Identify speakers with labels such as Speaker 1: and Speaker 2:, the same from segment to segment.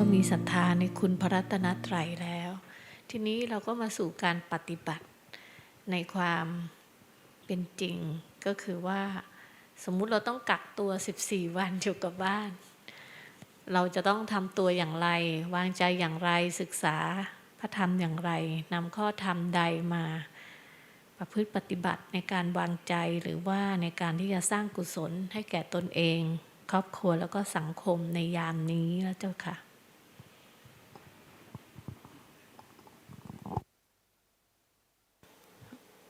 Speaker 1: ก็มีศรัทธาในคุณพระรัตนตรัยแล้ว ทีนี้เราก็มาสู่การปฏิบัติในความเป็นจริงก็คือว่าสมมุติเราต้องกักตัว 14 วันอยู่กับบ้าน เราจะต้องทำตัวอย่างไร วางใจอย่างไรศึกษาพระธรรมอย่างไรนำข้อธรรมใดมา ประพฤติปฏิบัติในการวางใจหรือว่าในการที่จะสร้างกุศลให้แก่ตนเอง ครอบครัวแล้วก็สังคมในยามนี้แล้วเจ้าค่ะ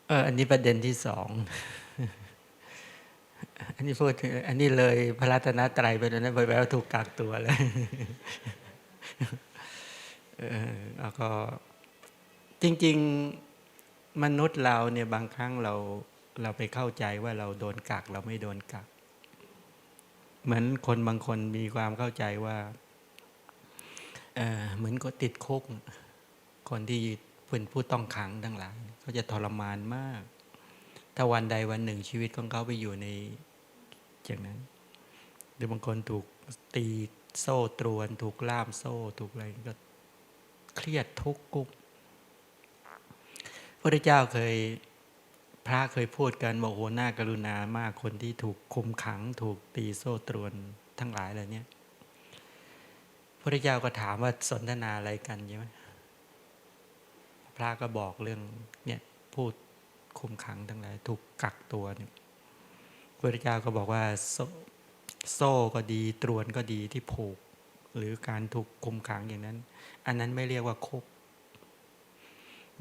Speaker 2: เอออันนี้ประเด็นที่สอง อันนี้พูดถึงอันนี้เลยพระรัตนตรัยไปแล้วนะไปแปลว่าถูกกักตัวแล้วเออแล้วก็จริง ๆ มนุษย์เราเนี่ยบางครั้งเราเราไปเข้าใจว่าเราโดนกักเราไม่โดนกัก เหมือนคนบางคนมีความเข้าใจว่าเออเหมือนก็ติดคุกคนที่ เป็นผู้ต้องขังทั้งหลายเขาจะทรมานมาก ถ้าวันใดวันหนึ่งชีวิตของเขาไปอยู่ในอย่างนั้น หรือบางคนถูกตีโซ่ตรวน ถูกล่ามโซ่ถูกอะไรก็เครียดทุกข์กุ๊กพระเจ้าเคยพระเคยพูดกันบอกโหหน้ากรุณามากคนที่ถูกคุมขัง ถูกตีโซ่ตรวนทั้งหลายเหล่านี้พระเจ้าก็ถามว่าสนทนาอะไรกันใช่ไหม พระก็บอกเรื่องเนี่ยพูดคุมขังทั้งหลาย ถูกกักตัวเนี่ยพระเจ้าก็บอกว่าโซโซ่ก็ดีตรวนก็ดีที่ผูก หรือการถูกคุมขังอย่างนั้น อันนั้นไม่เรียกว่าคุก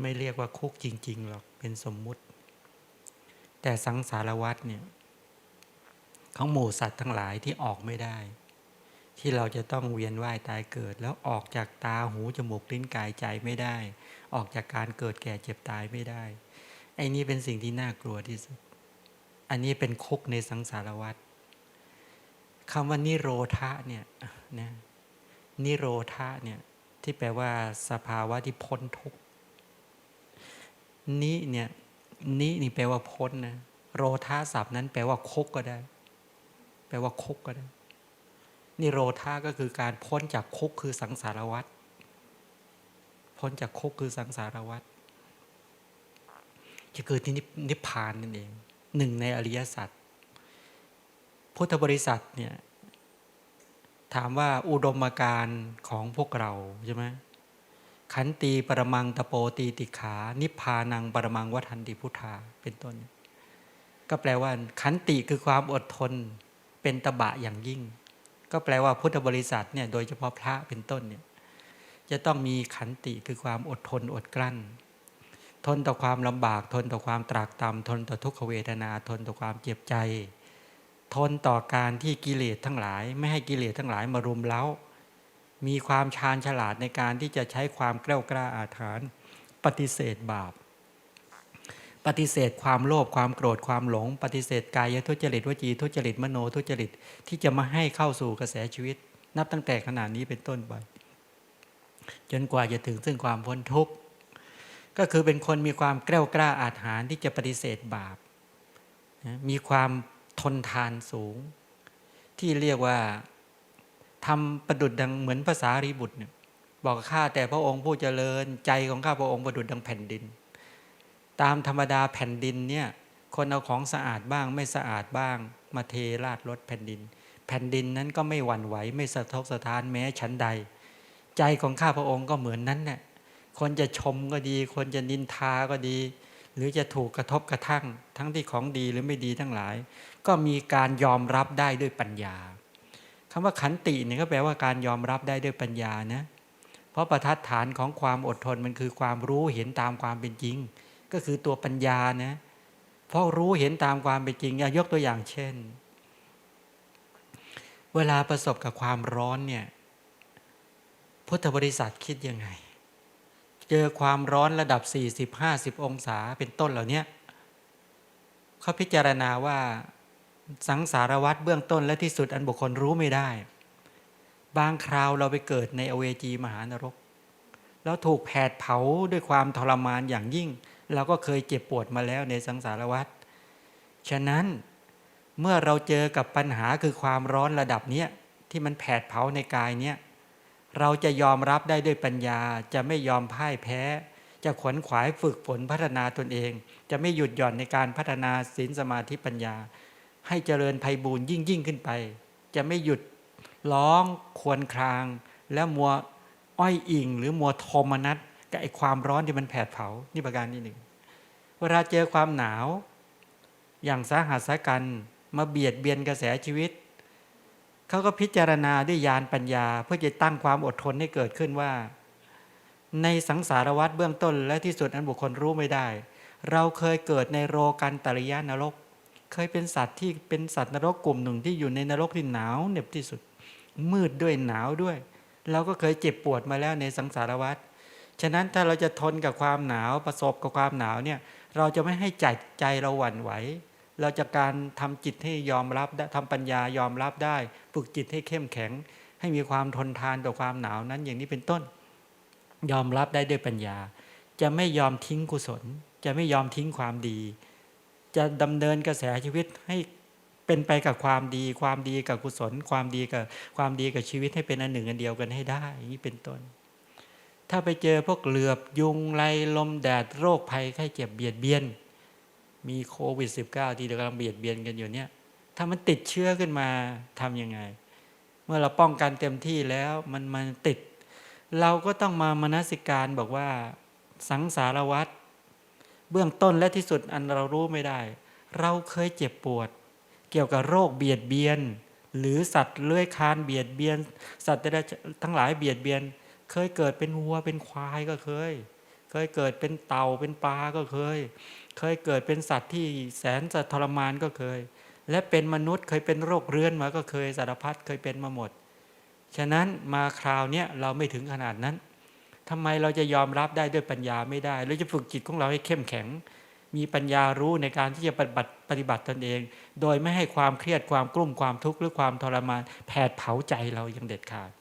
Speaker 2: ไม่เรียกว่าคุกจริง ๆ หรอกเป็นสมมุติ แต่สังสารวัตเนี่ยของหมู่สัตว์ทั้งหลายที่ออกไม่ได้ ที่เราจะต้องเวียนว่ายตายเกิด แล้วออกจากตาหูจมูกลิ้นกายใจไม่ได้ ออกจากการเกิดแก่เจ็บตายไม่ได้ ไอ้นี่เป็นสิ่งที่น่ากลัวที่สุด อันนี้เป็นคุกในสังสารวัฏคำว่านิโรธะเนี่ยนะนิโรธะเนี่ยที่แปลว่าสภาวะที่พ้นทุกข์นิเนี่ยนินี่แปลว่าพ้นนะโรธาศัพท์นั้นแปลว่าคุกก็ได้ แปลว่าคุกก็ได้นิโรธาก็คือการพ้นจากคุกคือสังสารวัฏ พ้นจากคุกคือสังสารวัฏจะเกิดที่นิพพานนั่นเองหนึ่งในอริยสัจพุทธบริษัทเนี่ยถามว่าอุดมการของพวกเราใช่ไหมขันตีปรมังตะโปตีติขา นิพพานังปรมังวัฏันติพุทธาเป็นต้น ก็แปลว่า ขันติคือความอดทนเป็นตบะอย่างยิ่ง ก็แปลว่าพุทธบริษัทเนี่ยโดยเฉพาะพระเป็นต้นเนี่ย จะต้องมีขันติคือความอดทนอดกลั้น ทนต่อความลำบาก ทนต่อความตรากตรำทนต่อทุกขเวทนา ทนต่อความเจ็บใจ ทนต่อการที่กิเลสทั้งหลาย ไม่ให้กิเลสทั้งหลายมารุมเร้า มีความชาญฉลาดในการที่จะใช้ความกล้ากล้าอาถรรพ์ปฏิเสธบาป ปฏิเสธความโลภความโกรธความหลง ปฏิเสธกายทุจริตวจีทุจริตมโนทุจริตที่จะมาให้เข้าสู่กระแสชีวิต นับตั้งแต่ขนาดนี้เป็นต้นไป จนกว่าจะถึงซึ่งความพ้นทุกข์ก็คือเป็นคนมีความแกล้วกล้าอาถรรพ์ที่จะปฏิเสธบาป มีความทนทานสูง ที่เรียกว่าทำประดุดดังเหมือนภาษารีบุตรเนี่ยบอกข้าแต่พระองค์ผู้เจริญใจของข้าพระองค์ประดุดดังแผ่นดิน ตามธรรมดาแผ่นดินเนี่ยคนเอาของสะอาดบ้างไม่สะอาดบ้าง มาเทราดรถแผ่นดิน แผ่นดินนั้นก็ไม่หวั่นไหวไม่สะทกสะท้านแม้ชั้นใด ใจของข้าพระองค์ก็เหมือนนั้นเนี่ยคนจะชมก็ดี คนจะนินทาก็ดี หรือจะถูกกระทบกระทั่ง ทั้งที่ของดีหรือไม่ดีทั้งหลาย ก็มีการยอมรับได้ด้วยปัญญาคำว่าขันติเนี่ยก็แปลว่าการยอมรับได้ด้วยปัญญานะเพราะประทัดฐานของความอดทนมันคือความรู้เห็นตามความเป็นจริง ก็คือตัวปัญญานะเพราะรู้เห็นตามความเป็นจริงยกตัวอย่างเช่น เวลาประสบกับความร้อนเนี่ย พุทธบริษัทคิดยังไง เจอความร้อนระดับ 40-50 องศาเป็นต้นเหล่านี้เขาพิจารณาว่าสังสารวัตรเบื้องต้นและที่สุดอันบุคคลรู้ไม่ได้ บางคราวเราไปเกิดในอเวจีมหานรก แล้วถูกแผดเผาด้วยความทรมานอย่างยิ่ง เราก็เคยเจ็บปวดมาแล้วในสังสารวัตรฉะนั้นเมื่อเราเจอกับปัญหาคือความร้อนระดับเนี้ยที่มันแผดเผาในกายเนี้ย เราจะยอมรับได้ด้วยปัญญาจะไม่ยอมพ่ายแพ้ จะขวนขวายฝึกฝนพัฒนาตนเอง จะไม่หยุดหย่อนในการพัฒนาศีลสมาธิปัญญา ให้เจริญไพบูรยิ่งยิ่งขึ้นไป จะไม่หยุดร้องควรคราง และมัวอ้อยอิง หรือมัวโทมนัสกับไอความร้อนที่มันแผดเผานี่ประการที่หนึ่งเวลาเจอความหนาว อย่างสาหัสสากันมาเบียดเบียนกระแสชีวิต เขาก็พิจารณาด้วยญาณปัญญา เพื่อจะตั้งความอดทนให้เกิดขึ้นว่า ในสังสารวัฏเบื้องต้นและที่สุดอันบุคคลรู้ไม่ได้ เราเคยเกิดในโรกันตริยานรก เคยเป็นสัตว์ที่เป็นสัตว์นรกกลุ่มหนึ่งที่อยู่ในนรกที่หนาวเหน็บที่สุด มืดด้วยหนาวด้วย เราก็เคยเจ็บปวดมาแล้วในสังสารวัฏฉะนั้นถ้าเราจะทนกับความหนาวประสบกับความหนาวเนี่ยเราจะไม่ให้ใจใจเราหวั่นไหว เราจะการทำจิตให้ยอมรับได้ทำปัญญายอมรับได้ ฝึกจิตให้เข้มแข็ง ให้มีความทนทานต่อความหนาวนั้นอย่างนี้เป็นต้น ยอมรับได้ด้วยปัญญา จะไม่ยอมทิ้งกุศล จะไม่ยอมทิ้งความดี จะดำเนินกระแสชีวิตให้เป็นไปกับความดี ความดีกับกุศล ความดีกับความดีกับชีวิตให้เป็นอันหนึ่งอันเดียวกันให้ได้อย่างนี้เป็นต้น ถ้าไปเจอพวกเหลือบยุงไรลมแดดโรคภัยไข้เจ็บเบียดเบียน มีโควิด -19 ที่กำลังเบียดเบียนกันอยู่เนี่ยถ้ามันติดเชื้อขึ้นมาทำยังไง เมื่อเราป้องกันเต็มที่แล้วมันมันติด เราก็ต้องมามนสิการบอกว่าสังสารวัตรเบื้องต้นและที่สุดอันเรารู้ไม่ได้ เราเคยเจ็บปวด เกี่ยวกับโรคเบียดเบียน หรือสัตว์เลื้อยคลานเบียดเบียน สัตว์ทั้งหลายเบียดเบียน เคยเกิดเป็นวัวเป็นควายก็เคย เคยเกิดเป็นเต่าเป็นปลาก็เคย เคยเกิดเป็นสัตว์ที่แสนจะทรมานก็เคย และเป็นมนุษย์เคยเป็นโรคเรื้อนมาก็เคยสารพัดเคยเป็นมาหมด ฉะนั้นมาคราวเนี้ยเราไม่ถึงขนาดนั้นทำไมเราจะยอมรับได้ด้วยปัญญาไม่ได้เราจะฝึกจิตของเราให้เข้มแข็ง มีปัญญารู้ในการที่จะปฏิบัติปฏิบัติตนเอง โดยไม่ให้ความเครียดความกลุ้มความทุกข์หรือความทรมานแผดเผาใจเราอย่างเด็ดขาด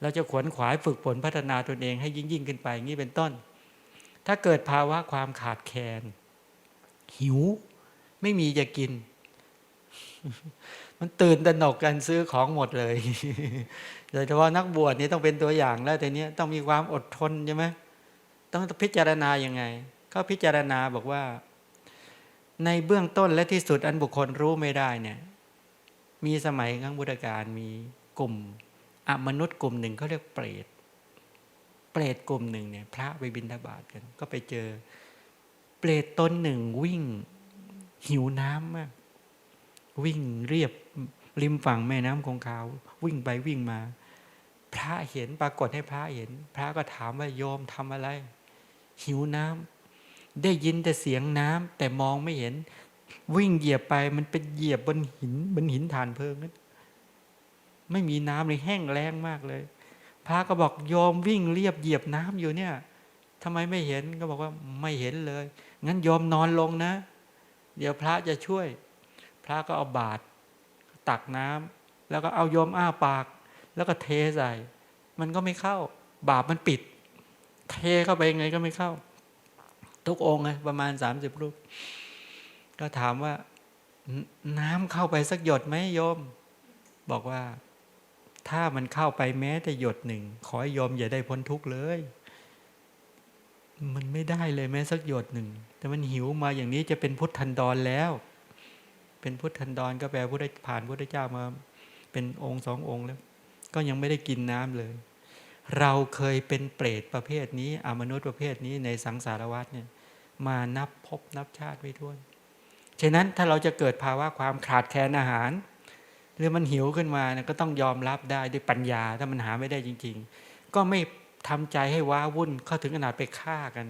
Speaker 2: เราจะขวนขวายฝึกฝนพัฒนาตนเองให้ยิ่งยิ่งขึ้นไปอย่างนี้เป็นต้น ถ้าเกิดภาวะความขาดแคลน หิว ไม่มีจะกิน มันตื่นตระหนกกันซื้อของหมดเลย โดยเฉพาะนักบวชนี่ต้องเป็นตัวอย่างแล้วแต่เนี้ยต้องมีความอดทนใช่ไหมต้องพิจารณายังไงเขาพิจารณาบอกว่า ในเบื้องต้นและที่สุดอันบุคคลรู้ไม่ได้เนี่ย มีสมัยครั้งพุทธกาลมีกลุ่มอมนุษย์กลุ่มหนึ่งเขาเรียกเปรตเปรตกลุ่มหนึ่งเนี่ย พระไปบิณฑบาตกัน ก็ไปเจอ เปรตตนหนึ่งวิ่ง หิวน้ำมากวิ่งเรียบริมฝั่งแม่น้ำคงคาว วิ่งไปวิ่งมา พระเห็นปรากฏให้พระเห็น พระก็ถามว่าโยมทำอะไร หิวน้ำได้ยินแต่เสียงน้ำแต่มองไม่เห็น วิ่งเหยียบไปมันเป็นเหยียบบนหินบนหินฐานเพลิงนั้นไม่มีน้ำเลยแห้งแล้งมากเลย พระก็บอกโยมวิ่งเรียบเหยียบน้ำอยู่เนี่ย ทำไมไม่เห็นก็บอกว่าไม่เห็นเลย งั้นโยมนอนลงนะ เดี๋ยวพระจะช่วย พระก็เอาบาตรตักน้ำแล้วก็เอาโยมอ้าปาก แล้วก็เทใส่ มันก็ไม่เข้า บาปมันปิด เทเข้าไปยังไงก็ไม่เข้า ทุกองค์ไงประมาณสามสิบรูป ก็ถามว่า น้ำเข้าไปสักหยดไหมโยม บอกว่า ถ้ามันเข้าไปแม้แต่หยดหนึ่งขอให้โยมอย่าได้พ้นทุกข์เลย มันไม่ได้เลยแม้สักหยดหนึ่ง แต่มันหิวมาอย่างนี้จะเป็นพุทธันดรแล้ว เป็นพุทธันดรก็แปลพุทธผ่านพุทธเจ้ามา เป็นองค์สององค์แล้ว ก็ยังไม่ได้กินน้ำเลย เราเคยเป็นเปรตประเภทนี้อมนุษย์ประเภทนี้ในสังสารวัฏเนี่ยมานับพบนับชาติไม่ถ้วน ฉะนั้นถ้าเราจะเกิดภาวะความขาดแคลนอาหาร หรือมันหิวขึ้นมาเนี่ยก็ต้องยอมรับได้ด้วยปัญญาถ้ามันหาไม่ได้จริง ๆ ก็ไม่ ทำใจให้ว้าวุ่นเข้าถึงขนาดไปฆ่ากัน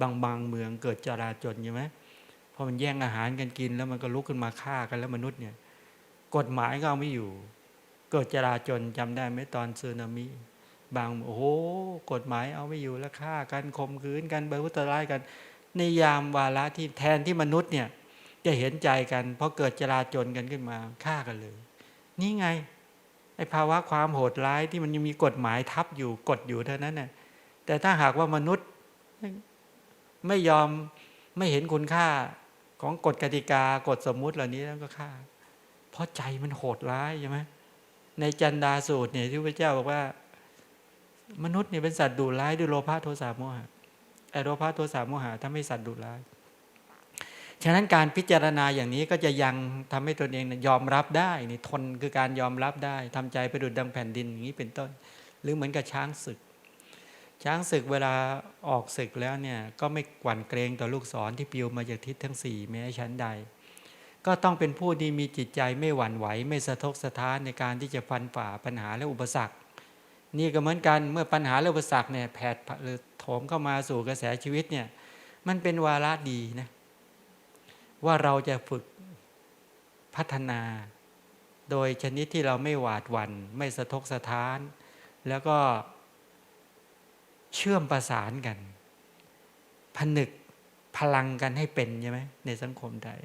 Speaker 2: บางบางเมืองเกิดจราจนใช่ไหมพอมันแย่งอาหารกันกินแล้วมันก็ลุกขึ้นมาฆ่ากันแล้วมนุษย์เนี่ย กฎหมายก็เอาไม่อยู่ เกิดจราจนจำได้ไหมตอนสึนามิ บางโอ้โหกฎหมายเอาไม่อยู่แล้วฆ่ากันข่มขืนกันเบรรพุตร้ายกัน ในยามวาระที่แทนที่มนุษย์เนี่ย จะเห็นใจกันเพราะเกิดจราจนกันขึ้นมาฆ่ากันเลย นี่ไง ไอ้ภาวะความโหดร้ายที่มันยังมีกฎหมายทับอยู่กฎอยู่เท่านั้นน่ะแต่ถ้าหากว่ามนุษย์ไม่ยอมไม่เห็นคุณค่าของกฎกติกากฎสมมุติเหล่านี้แล้วก็ฆ่า เพราะใจมันโหดร้ายใช่ไหมในจันดาสูตรเนี่ยที่พระเจ้าบอกว่า มนุษย์เนี่ยเป็นสัตว์ดุร้ายด้วยโลภะโทสะโมหะไอโลภะโทสะโมหะทำให้สัตว์ดุร้าย ฉะนั้นการพิจารณาอย่างนี้ก็จะยังทำให้ตนเองยอมรับได้นี่ทนคือการยอมรับได้ทำใจไปดุดดังแผ่นดินอย่างนี้เป็นต้น หรือเหมือนกับช้างศึก ช้างศึกเวลาออกศึกแล้วเนี่ยก็ไม่หวั่นเกรงต่อลูกศรที่ปลิวมาจากทิศทั้งสี่แม้ชั้นใด ก็ต้องเป็นผู้ที่มีจิตใจไม่หวั่นไหว ไม่สะทกสะท้านในการที่จะฟันฝ่าปัญหาและอุปสรรค นี่ก็เหมือนกันเมื่อปัญหาและอุปสรรคเนี่ยแผดหรือโถมเข้ามาสู่กระแสชีวิตเนี่ยมันเป็นวาระดีนะ ว่าเราจะฝึกพัฒนา โดยชนิดที่เราไม่หวาดหวัน่นไม่สะทกสะท้าน แล้วก็เชื่อมประสานกัน ผนึกพลังกันให้เป็นใช่ไหมในสังคมไทย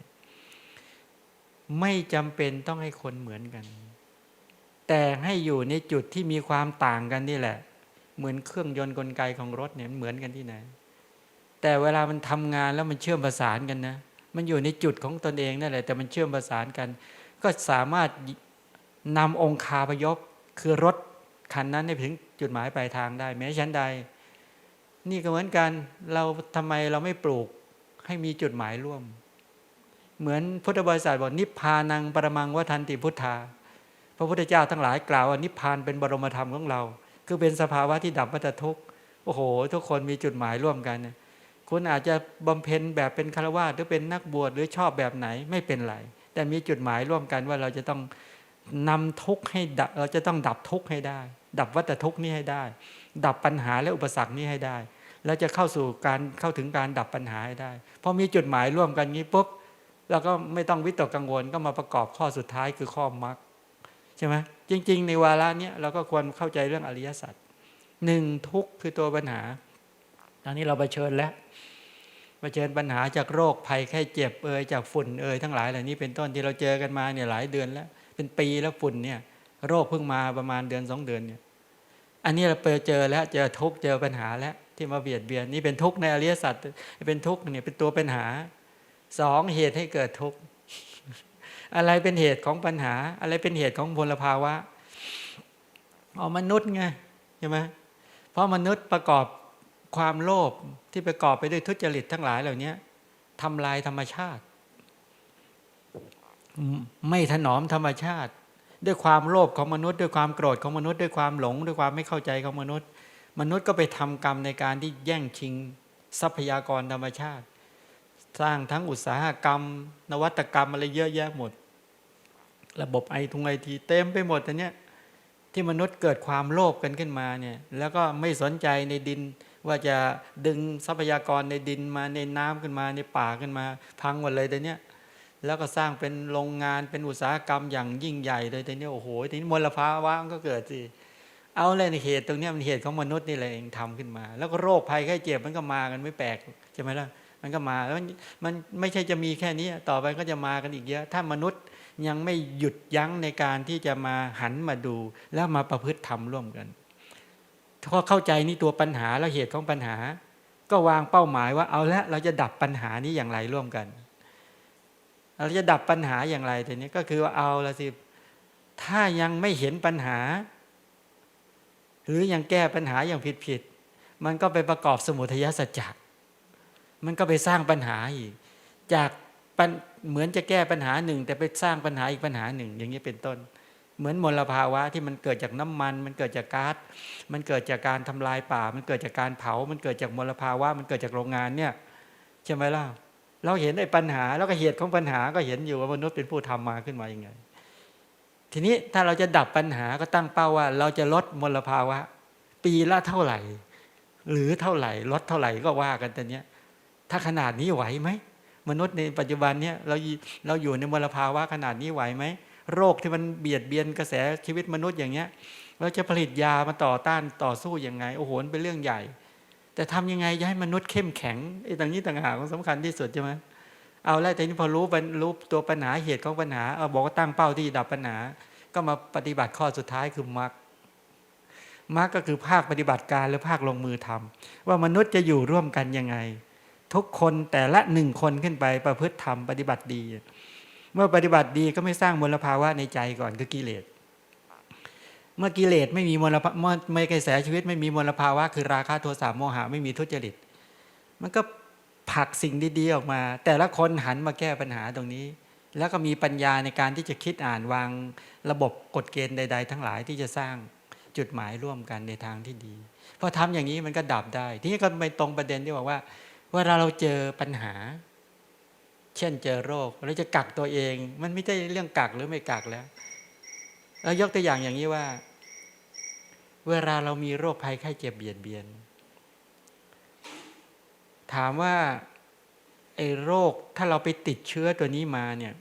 Speaker 2: ไม่จำเป็นต้องให้คนเหมือนกัน แต่ให้อยู่ในจุดที่มีความต่างกันนี่แหละ เหมือนเครื่องยนต์กลไกของรถเนี่ยมันเหมือนกันที่ไหน แต่เวลามันทำงานแล้วมันเชื่อมประสานกันนะ มันอยู่ในจุดของตนเองนั่นแหละแต่มันเชื่อมประสานกัน ก็สามารถนำองคาพยพคือรถคันนั้นให้ถึงจุดหมายปลายทางได้ แม้ชั้นใด นี่ก็เหมือนกันเราทำไมเราไม่ปลูกให้มีจุดหมายร่วม เหมือนพุทธบริษัทบอกนิพพานังปรมังวทันติพุทธาพระพุทธเจ้าทั้งหลายกล่าวว่านิพพานเป็นบรมธรรมของเรา คือเป็นสภาวะที่ดับวัฏทุกข์โอ้โห ทุกคนมีจุดหมายร่วมกันเนี่ย คุณอาจจะบำเพ็ญแบบเป็นฆรวาสหรือเป็นนักบวชหรือชอบแบบไหนไม่เป็นไร แต่มีจุดหมายร่วมกันว่าเราจะต้องนำทุกข์ให้ดับเราจะต้องดับทุกข์ให้ได้ ดับวัฏทุกข์นี้ให้ได้ ดับปัญหาและอุปสรรคนี้ให้ได้ แล้วจะเข้าสู่การเข้าถึงการดับปัญหาให้ได้พอมีจุดหมายร่วมกันงี้ปุ๊บเราก็ไม่ต้องวิตกกังวลก็มาประกอบข้อสุดท้ายคือข้อมรรคใช่ไหมจริง ๆ ในวาระเนี้ยเราก็ควรเข้าใจเรื่องอริยสัจหนึ่งทุกข์คือตัวปัญหา ตอนนี้เราไปเผชิญแล้วเผชิญปัญหาจากโรคภัยไข้เจ็บเอ่ยจากฝุ่นเอ่ยทั้งหลายเหล่านี้เป็นต้นที่เราเจอกันมาเนี่ยหลายเดือนแล้ว เป็นปีแล้วฝุ่นเนี่ยโรคเพิ่งมาประมาณเดือนสองเดือนเนี่ยอันนี้เราไปเจอแล้วเจอทุกเจอปัญหาแล้วที่มาเบียดเบียนนี่เป็นทุกข์ในอริยสัจเป็นทุกข์เนี่ยเป็นตัวปัญหาสองเหตุให้เกิดทุกข์อะไรเป็นเหตุของปัญหา อะไรเป็นเหตุของพลภาวะอ๋อมนุษย์ไงใช่ไหมเพราะมนุษย์ประกอบ ความโลภที่ประกอบไปด้วยทุจริตทั้งหลายเหล่านี้ทำลายธรรมชาติ ไม่ถนอมธรรมชาติ ด้วยความโลภของมนุษย์ ด้วยความโกรธของมนุษย์ ด้วยความหลง ด้วยความไม่เข้าใจของมนุษย์ มนุษย์ก็ไปทำกรรมในการที่แย่งชิง ทรัพยากรธรรมชาติ สร้างทั้งอุตสาหกรรม นวัตกรรมอะไรเยอะแยะหมด ระบบไอทุงไอทีเต็มไปหมดอันเนี้ยที่มนุษย์เกิดความโลภกันขึ้นมาเนี่ยแล้วก็ไม่สนใจในดิน ว่าจะดึงทรัพยากรในดินมาในน้ำขึ้นมาในป่าขึ้นมา พังหมดเลยแต่เนี้ยแล้วก็สร้างเป็นโรงงานเป็นอุตสาหกรรมอย่างยิ่งใหญ่เลยแต่เนี้ยโอ้โหทีนี้มลภาวะมันก็เกิดสิเอาเลยในเหตุตรงเนี้ยมันเหตุของมนุษย์นี่แหละเองทำขึ้นมา แล้วก็โรคภัยไข้เจ็บมันก็มากันไม่แปลกใช่ไหมล่ะมันก็มาแล้วมันไม่ใช่จะมีแค่นี้ต่อไปก็จะมากันอีกเยอะ ถ้ามนุษย์ยังไม่หยุดยั้งในการที่จะมาหันมาดู แล้วมาประพฤติธรรมร่วมกัน พอเข้าใจนี่ตัวปัญหาแล้วเหตุของปัญหา ก็วางเป้าหมายว่าเอาละเราจะดับปัญหานี้อย่างไรร่วมกัน เราจะดับปัญหาอย่างไรทีนี้ก็คือว่าเอาละสิถ้ายังไม่เห็นปัญหา หรือยังแก้ปัญหาอย่างผิดๆมันก็ไปประกอบสมุทัยสัจจะมันก็ไปสร้างปัญหาอีก จากเหมือนจะแก้ปัญหาหนึ่ง แต่ไปสร้างปัญหาอีกปัญหาหนึ่ง อย่างนี้เป็นต้น เหมือนมลภาวะที่มันเกิดจากน้ำมัน มันเกิดจากก๊าซมันเกิดจากการทำลายป่า มันเกิดจากการเผา มันเกิดจากมลภาวะ มันเกิดจากโรงงานเนี่ยใช่ไหมล่ะเราเห็นไอ้ปัญหาแล้วก็เหตุของปัญหาก็เห็นอยู่ว่ามนุษย์เป็นผู้ทำมาขึ้นมาอย่างไง ทีนี้ถ้าเราจะดับปัญหาก็ตั้งเป้าว่า เราจะลดมลภาวะ ปีละเท่าไหร่ หรือเท่าไหร่ ลดเท่าไหร่ก็ว่ากันแต่เนี้ย ถ้าขนาดนี้ไหวไหมมนุษย์ในปัจจุบันเนี่ยเราเราอยู่ในมลภาวะขนาดนี้ไหวไหม โรคที่มันเบียดเบียนกระแสชีวิตมนุษย์อย่างเงี้ยเราจะผลิตยามาต่อต้านต่อสู้ยังไง โอ้โหเป็นเรื่องใหญ่ แต่ทำยังไงจะให้มนุษย์เข้มแข็งไอ้ต่างนี้ต่างหากมันสำคัญที่สุดใช่ไหมเอาแล้วแต่นี้พอรู้รู้ตัวปัญหาเหตุของปัญหาเอาบอกว่าตั้งเป้าที่ดับปัญหา ก็มาปฏิบัติข้อสุดท้ายคือมรรคมรรคก็คือภาคปฏิบัติการหรือภาคลงมือทำว่ามนุษย์จะอยู่ร่วมกันยังไง ทุกคนแต่ละหนึ่งคนขึ้นไปประพฤติธรรมปฏิบัติดี เมื่อปฏิบัติดีก็ไม่สร้างมลภาวะในใจก่อนคือกิเลส เมื่อกิเลสไม่มีมลภาเมื่อไม่กระแสชีวิตไม่มีมลภาวะ คือราคะโทสะโมหะไม่มีทุจริต มันก็ผลักสิ่งดีๆออกมา แต่ละคนหันมาแก้ปัญหาตรงนี้ แล้วก็มีปัญญาในการที่จะคิดอ่านวางระบบกฎเกณฑ์ใด ๆ ทั้งหลายที่จะสร้างจุดหมายร่วมกันในทางที่ดีพอทำอย่างนี้มันก็ดับได้ ทีนี้ก็ไปตรงประเด็นที่บอกว่าเวลาเราเจอปัญหา เช่นเจอโรคเราจะกักตัวเอง มันไม่ใช่เรื่องกักหรือไม่กักแล้วเรายกตัวอย่างอย่างนี้ว่า เวลาเรามีโรคภัยไข้เจ็บเบียดเบียน ถามว่าไอ้โรคถ้าเราไปติดเชื้อตัวนี้มาเนี่ย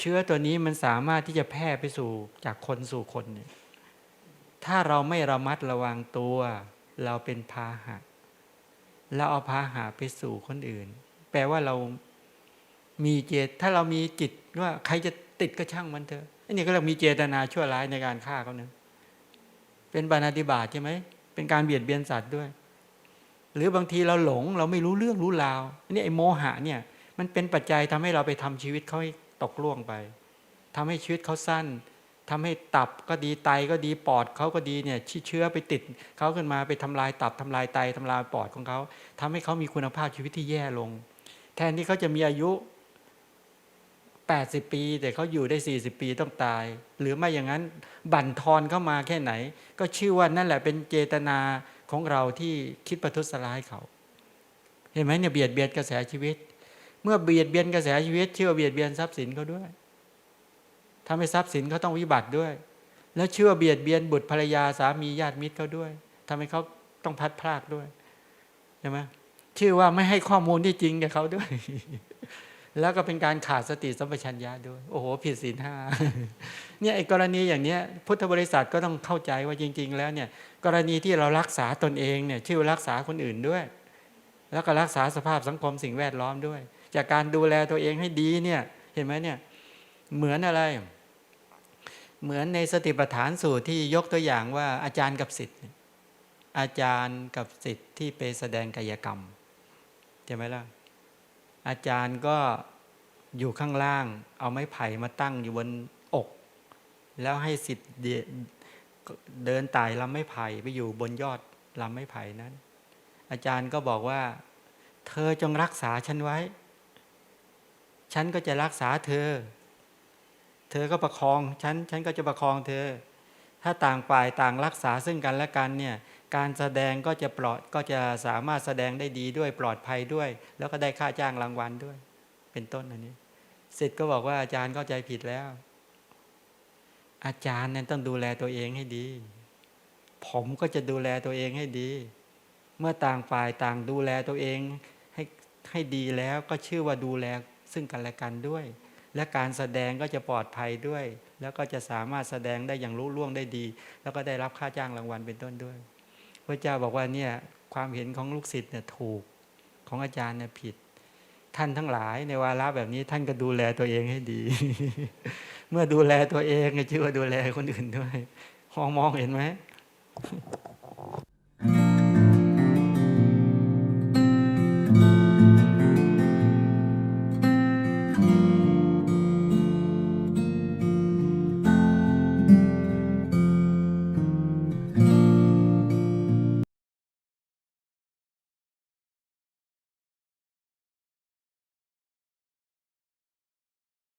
Speaker 2: เชื้อตัวนี้มันสามารถที่จะแพร่ไปสู่จากคนสู่คนเนี่ยถ้าเราไม่ระมัดระวังตัว เราเป็นพาหะเราเอาพาหะไปสู่คนอื่น แปลว่าเรา มีเจตถ้าเรามีจิตว่าใครจะติดก็ช่างมันเถอะอันนี้ก็เรามีเจตนาชั่วร้ายในการฆ่าเขาเนะเป็นบานาติบาตใช่ไหมเป็นการเบียดเบียนสัตว์ด้วย หรือบางทีเราหลงเราไม่รู้เรื่องรู้ราวอันนี้ไอ้โมหะเนี่ย มันเป็นปัจจัยทำให้เราไปทำชีวิตเขาให้ตกล่วงไปทำให้ชีวิตเขาสั้นทำให้ตับก็ดีไตก็ดีปอดเขาก็ดีเนี่ยเชื้อไปติดเขาขึ้นมาไปทำลายตับทำลายไตทำลายปอดของเขาทำให้เขามีคุณภาพชีวิตที่แย่ลง แทนที่เขาจะมีอายุ 80 ปี แต่เขาอยู่ได้ 40 ปีต้องตาย หรือไม่อย่างนั้นบั่นทอนเข้ามาแค่ไหน ก็ชื่อว่านั่นแหละเป็นเจตนาของเราที่คิดประทุษร้ายเขา เห็นไหมเนี่ยเบียดเบียนกระแสชีวิต เมื่อเบียดเบียนกระแสชีวิตเชื่อเบียดเบียนทรัพย์สินเขาด้วยทำให้ทรัพย์สินเขาต้องวิบัติด้วย แล้วเชื่อเบียดเบียนบุตรภรรยาสามีญาติมิตรเขาด้วยทำให้เขาต้องพัดพลากด้วยใช่ไหมชื่อว่าไม่ให้ข้อมูลที่จริงกับเขาด้วย แล้วก็เป็นการขาดสติสัมปชัญญะด้วย โอ้โห ผิดศีลห้าเนี่ยไอ้กรณีอย่างเนี้ยพุทธบริษัทก็ต้องเข้าใจว่าจริง ๆ แล้วเนี่ยกรณีที่เรารักษาตนเองเนี่ยชื่อว่ารักษาคนอื่นด้วย แล้วก็รักษาสภาพสังคมสิ่งแวดล้อมด้วย จากการดูแลตัวเองให้ดีเนี่ยเห็นไหมเนี่ยเหมือนอะไร เหมือนในสติปัฏฐานสูตรที่ยกตัวอย่างว่าอาจารย์กับศิษย์อาจารย์กับศิษย์ที่ไปแสดงกายกรรมใช่ไหมล่ะ อาจารย์ก็อยู่ข้างล่าง เอาไม้ไผ่มาตั้งอยู่บนอก แล้วให้สิทธิ์เดินไต่ลำไม้ไผ่ไปอยู่บนยอดลำไม้ไผ่นั้น อาจารย์ก็บอกว่า เธอจงรักษาฉันไว้ ฉันก็จะรักษาเธอ เธอก็ประคองฉัน ฉันก็จะประคองเธอ ถ้าต่างฝ่ายต่างรักษาซึ่งกันและกันเนี่ย การแสดงก็จะปลอดก็จะสามารถแสดงได้ดีด้วยปลอดภัยด้วย แล้วก็ได้ค่าจ้างรางวัลด้วย เป็นต้นอันนี้สิทธิ์ก็บอกว่าอาจารย์เข้าใจผิดแล้ว อาจารย์นั้นต้องดูแลตัวเองให้ดี ผมก็จะดูแลตัวเองให้ดี เมื่อต่างฝ่ายต่างดูแลตัวเองให้ให้ดีแล้วก็ชื่อว่าดูแลซึ่งกันและกันด้วย และการแสดงก็จะปลอดภัยด้วย แล้วก็จะสามารถแสดงได้อย่างรู้ล่วงได้ดี แล้วก็ได้รับค่าจ้างรางวัลเป็นต้นด้วย พระเจ้าบอกว่าเนี่ยความเห็นของลูกศิษย์เนี่ยถูกของอาจารย์เนี่ยผิด ท่านทั้งหลายในวาระแบบนี้ท่านก็ดูแลตัวเองให้ดี เมื่อดูแลตัวเองก็ชื่อว่าดูแลคนอื่นด้วยมองมองเห็นไหม